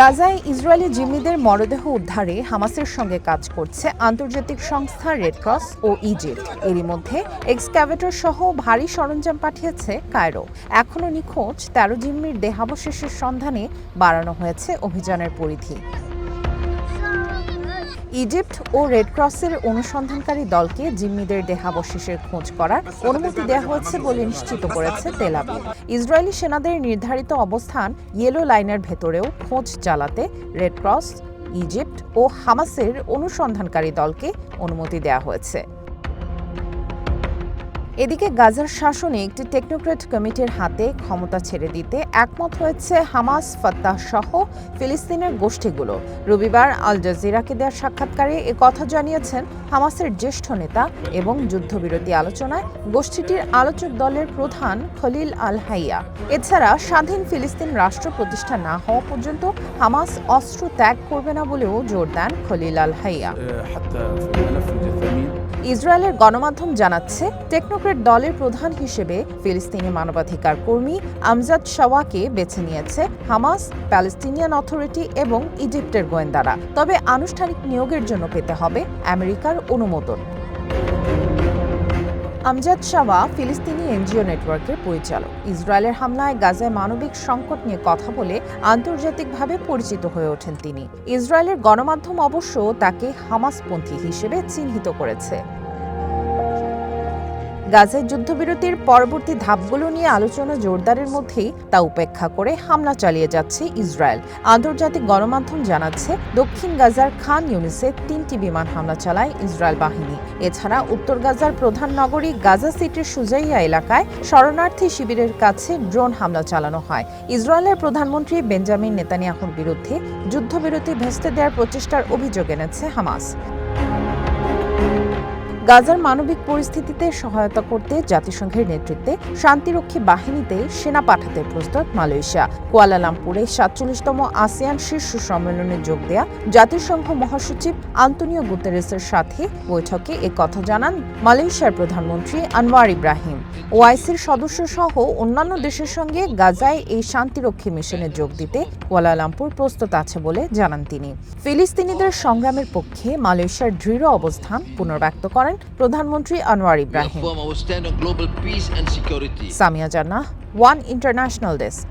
গাজায় ইসরায়েলি জিম্মিদের মরদেহ উদ্ধারে হামাসের সঙ্গে কাজ করছে আন্তর্জাতিক সংস্থা রেডক্রস ও ইজিপ্ট। এরই মধ্যে এক্সক্যাভেটর সহ ভারী সরঞ্জাম পাঠিয়েছে কায়রো। এখনও নিখোঁজ, তেরো জিম্মির দেহাবশেষের সন্ধানে বাড়ানো হয়েছে অভিযানের পরিধি। ইজিপ্ট ও রেডক্রসের অনুসন্ধানকারী দলকে জিম্মিদের দেহাবশেষের খোঁজ করার অনুমতি দেওয়া হয়েছে বলে নিশ্চিত করেছে তেলাবি ইসরায়েলি সেনাদের নির্ধারিত অবস্থান ইয়েলো লাইনের ভেতরেও খোঁজ চালাতে রেডক্রস ইজিপ্ট ও হামাসের অনুসন্ধানকারী দলকে অনুমতি দেওয়া হয়েছে। এদিকে গাজার শাসনে একটি টেকনোক্রেট কমিটির হাতে ক্ষমতা ছেড়ে দিতে একমত হয়েছে হামাস, ফাত্তাহ সহ ফিলিস্তিনের গোষ্ঠীগুলো। রবিবার আল জাজিরাকে দেওয়া সাক্ষাৎকারে এ কথা জানিয়েছেন হামাসের জ্যেষ্ঠ নেতা এবং যুদ্ধবিরতি আলোচনায় গোষ্ঠীটির আলোচক দলের প্রধান খলিল আল হাইয়া। এছাড়া স্বাধীন ফিলিস্তিন রাষ্ট্র প্রতিষ্ঠা না হওয়া পর্যন্ত হামাস অস্ত্র ত্যাগ করবে না বলেও জোর দেন খলিল আল হাইয়া। ইসরায়েলের গণমাধ্যম জানাচ্ছে, টেকনোক্রেট দলের প্রধান হিসেবে ফিলিস্তিনি মানবাধিকার কর্মী আমজাদ শাওয়াকে বেছে নিয়েছে হামাস প্যালেস্তিনিয়ান অথরিটি এবং ইজিপ্টের গোয়েন্দারা। তবে আনুষ্ঠানিক নিয়োগের জন্য পেতে হবে আমেরিকার অনুমোদন। আমজাদ শাওয়া ফিলিস্তিনি এনজিও নেটওয়ার্কের পরিচালক। ইসরায়েলের হামলায় গাজায় মানবিক সংকট নিয়ে কথা বলে আন্তর্জাতিকভাবে পরিচিত হয়ে ওঠেন তিনি। ইসরায়েলের গণমাধ্যম অবশ্য তাকে হামাসপন্থী হিসেবে চিহ্নিত করেছে। গাজায় যুদ্ধবিরতির পরবর্তী ধাপগুলো নিয়ে আলোচনা জোরদারের মধ্যেই তা উপেক্ষা করে হামলা চালিয়ে যাচ্ছে ইসরায়েল। আন্তর্জাতিক গণমাধ্যম জানাচ্ছে, দক্ষিণ গাজার খান ইউনিসে তিনটি বিমান হামলা চালায় ইসরায়েল বাহিনী। এছাড়া উত্তর গাজার প্রধান নগরী গাজা সিটির সুজাইয়া এলাকায় শরণার্থী শিবিরের কাছে ড্রোন হামলা চালানো হয়। ইসরায়েলের প্রধানমন্ত্রী বেঞ্জামিন নেতানিয়াহুর বিরুদ্ধে যুদ্ধবিরতি ভেস্তে দেওয়ার প্রচেষ্টার অভিযোগ এনেছে হামাস। গাজার মানবিক পরিস্থিতিতে সহায়তা করতে জাতিসংঘের নেতৃত্বে শান্তিরক্ষী বাহিনীতে সেনা পাঠাতে প্রস্তুত মালয়েশিয়া। কুয়ালালামপুরে সাতচল্লিশতম আসিয়ান শীর্ষ সম্মেলনে যোগ দেয়া জাতিসংঘ মহাসচিব আন্তনিও গুতেরেসের সাথে বৈঠকে কথা জানান মালয়েশিয়ার প্রধানমন্ত্রী আনোয়ার ইব্রাহিম। ওআইসির সদস্য সহ অন্যান্য দেশের সঙ্গে গাজায় এই শান্তিরক্ষী মিশনে যোগ দিতে কুয়ালালামপুর প্রস্তুত আছে বলে জানান তিনি। ফিলিস্তিনিদের সংগ্রামের পক্ষে মালয়েশিয়ার দৃঢ় অবস্থান পুনর্ব্যক্ত করেন প্রধানমন্ত্রী আনোয়ার ইব্রাহিম. সামিয়া জান্নাহ ওয়ান ইন্টারন্যাশনাল ডেস্ক